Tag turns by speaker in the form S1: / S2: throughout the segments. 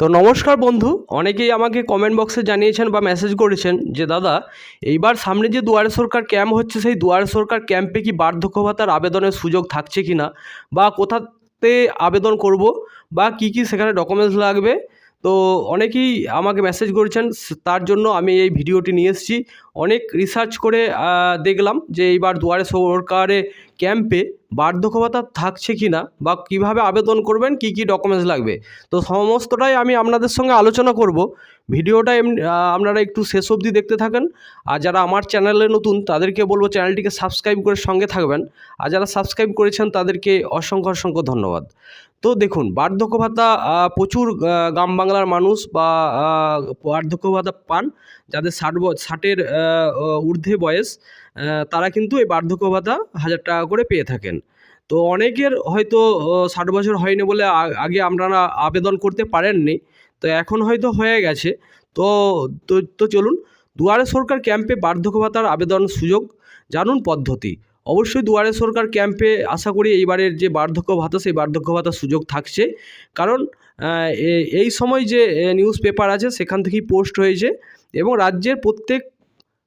S1: তো নমস্কার বন্ধু, অনেকেই আমাকে কমেন্ট বক্সে জানিয়েছেন বা মেসেজ করেছেন যে, দাদা, এইবার সামনে যে দুয়ারে সরকার ক্যাম্প হচ্ছে, সেই দুয়ারে সরকার ক্যাম্পে কি বার্ধক্য ভাতার আবেদনের সুযোগ থাকছে কি না বা কোথাতে আবেদন করব? বা কি কি সেখানে ডকুমেন্টস লাগবে? তো অনেকেই আমাকে মেসেজ করেছেন, তার জন্য আমি এই ভিডিওটি নিয়ে এসেছি। অনেক রিসার্চ করে দেখলাম যে, এইবার দুয়ারে সরকারে ক্যাম্পে বার্ধক্য ভাতা থাকছে কি না বা কীভাবে আবেদন করবেন, কি কি ডকুমেন্টস লাগবে? তো সমস্তটাই আমি আপনাদের সঙ্গে আলোচনা করব। ভিডিওটা আপনারা একটু শেষ অবধি দেখতে থাকেন। আর যারা আমার চ্যানেলে নতুন, তাদেরকে বলব চ্যানেলটিকে সাবস্ক্রাইব করে সঙ্গে থাকবেন। আর যারা সাবস্ক্রাইব করেছেন, তাদেরকে অসংখ্য অসংখ্য ধন্যবাদ। তো দেখুন বার্ধক্য ভাতা প্রচুর গ্রাম বাংলার মানুষ বা বার্ধক্য ভাতা পান যাদের ষাট ষাটের ঊর্ধ্বে বয়স। তারা কিন্তু এই বার্ধক্য ভাতা হাজার টাকা করে পেয়ে থাকেন। তো অনেকের হয়তো ষাট বছর হয়নি বলে আগে আপনারা আবেদন করতে পারেননি। তো এখন হয়তো হয়ে গেছে। তো তো তো চলুন, দুয়ারে সরকার ক্যাম্পে বার্ধক্য ভাতার আবেদন সুযোগ জানুন পদ্ধতি। অবশ্যই দুয়ারে সরকার ক্যাম্পে আশা করি এইবারের যে বার্ধক্য ভাতা, সেই বার্ধক্য ভাতার সুযোগ থাকছে। কারণ এই সময় যে নিউজ পেপার আছে, সেখান থেকেই পোস্ট হয়েছে। এবং রাজ্যের প্রত্যেক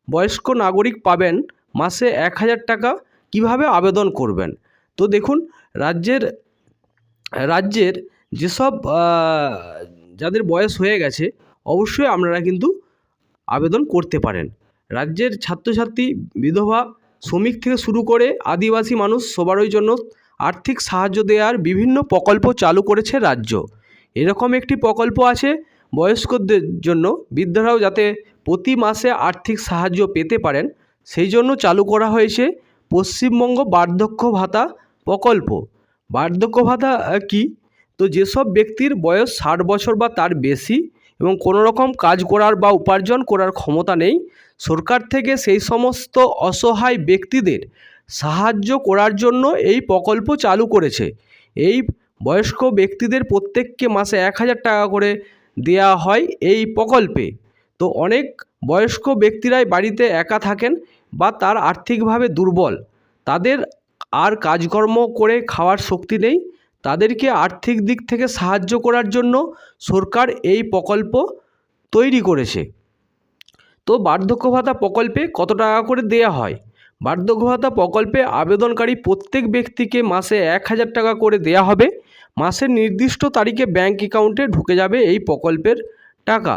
S1: বয়স্ক নাগরিক পাবেন মাসে এক হাজার টাকা কীভাবে আবেদন করবেন? তো দেখুন, রাজ্যের রাজ্যের যেসব যাদের বয়স হয়ে গেছে, অবশ্যই আপনারা কিন্তু আবেদন করতে পারেন। রাজ্যের ছাত্রছাত্রী, বিধবা, শ্রমিক থেকে শুরু করে আদিবাসী মানুষ সবারই জন্য আর্থিক সাহায্য দেওয়ার বিভিন্ন প্রকল্প চালু করেছে রাজ্য। এরকম একটি প্রকল্প আছে বয়স্কদের জন্য। বৃদ্ধরাও যাতে প্রতি মাসে আর্থিক সাহায্য পেতে পারেন সেই জন্য চালু করা হয়েছে পশ্চিমবঙ্গ বার্ধক্য ভাতা প্রকল্প। বার্ধক্য ভাতা কি? তো যেসব ব্যক্তির বয়স ষাট বছর বা তার বেশি এবং কোনো রকম কাজ করার বা উপার্জন করার ক্ষমতা নেই, সরকার থেকে সেই সমস্ত অসহায় ব্যক্তিদের সাহায্য করার জন্য এই প্রকল্প চালু করেছে। এই বয়স্ক ব্যক্তিদের প্রত্যেককে মাসে এক হাজার টাকা করে দেয়া হয় এই প্রকল্পে। তো অনেক বয়স্ক ব্যক্তিরাই বাড়িতে একা থাকেন বা তার আর্থিকভাবে দুর্বল। তাদের আর কাজকর্ম করে খাওয়ার শক্তি নেই। তাদেরকে আর্থিক দিক থেকে সাহায্য করার জন্য সরকার এই প্রকল্প তৈরি করেছে। তো বার্ধক্য ভাতা প্রকল্পে কত টাকা করে দেয়া হয়? বার্ধক্য ভাতা প্রকল্পে আবেদনকারী প্রত্যেক ব্যক্তিকে মাসে এক হাজার টাকা করে দেয়া হবে। মাসের নির্দিষ্ট তারিখে ব্যাংক অ্যাকাউন্টে ঢুকে যাবে এই প্রকল্পের টাকা।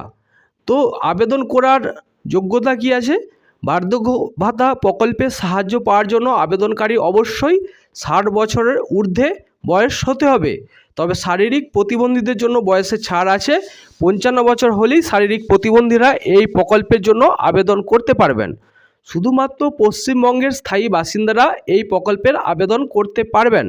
S1: তো আবেদন করার যোগ্যতা কি আছে? বার্ধক্য ভাতা প্রকল্পে সাহায্য পাওয়ার জন্য আবেদনকারী অবশ্যই ষাট বছরের ঊর্ধ্বে বয়স হতে হবে। তবে শারীরিক প্রতিবন্ধীদের জন্য বয়সে ছাড় আছে। পঞ্চান্ন বছর হলেই শারীরিক প্রতিবন্ধীরা এই প্রকল্পের জন্য আবেদন করতে পারবেন। শুধুমাত্র পশ্চিমবঙ্গের স্থায়ী বাসিন্দারা এই প্রকল্পের আবেদন করতে পারবেন।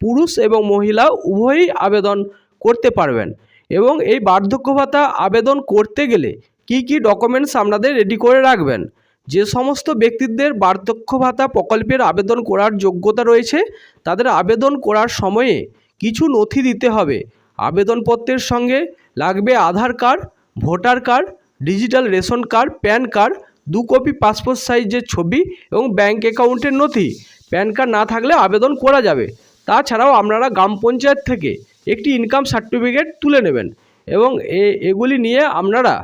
S1: পুরুষ এবং মহিলা উভয়ই আবেদন করতে পারবেন। এবং এই বার্ধক্য ভাতা আবেদন করতে গেলে কি কি ডকুমেন্টস আপনাদের রেডি করে রাখবেন? যে সমস্ত ব্যক্তিদের বার্ধক্য ভাতা প্রকল্পের আবেদন করার যোগ্যতা রয়েছে, তাদের আবেদন করার সময়ে কিছু নথি দিতে হবে। আবেদনপত্রের সঙ্গে লাগবে Aadhaar card, voter card, digital ration card, PAN card, দু কপি পাসপোর্ট সাইজের ছবি এবং ব্যাংক অ্যাকাউন্টের নথি। প্যান কার্ড না থাকলে আবেদন করা যাবে। তাছাড়াও আপনারা গ্রাম পঞ্চায়েত থেকে একটি ইনকাম সার্টিফিকেট তুলে নেবেন। এবং এগুলি নিয়ে আপনারা,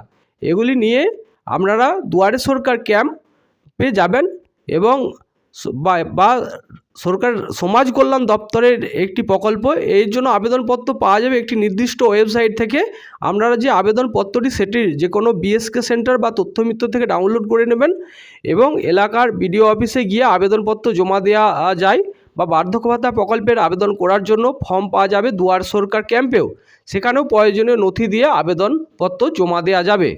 S1: এগুলি নিয়ে আপনারা দুয়ারে সরকার ক্যাম্পে যাবেন এবং বা সরকার সমাজ কল্যাণ দপ্তরের একটি প্রকল্প, এর জন্য আবেদনপত্র পাওয়া যাবে একটি নির্দিষ্ট ওয়েবসাইট থেকে। আপনারা যে আবেদনপত্রটি, সেটি যে কোনো বিএসকে সেন্টার বা তথ্যমিত্র থেকে ডাউনলোড করে নেবেন এবং এলাকার বিডিও অফিসে গিয়ে আবেদনপত্র জমা দেওয়া যায়। বা বার্ধক্য ভাতা প্রকল্পের আবেদন করার জন্য ফর্ম পাওয়া যাবে দুয়ার সরকার ক্যাম্পেও। সেখানেও প্রয়োজনীয় নথি দিয়ে আবেদনপত্র জমা দেওয়া যাবে।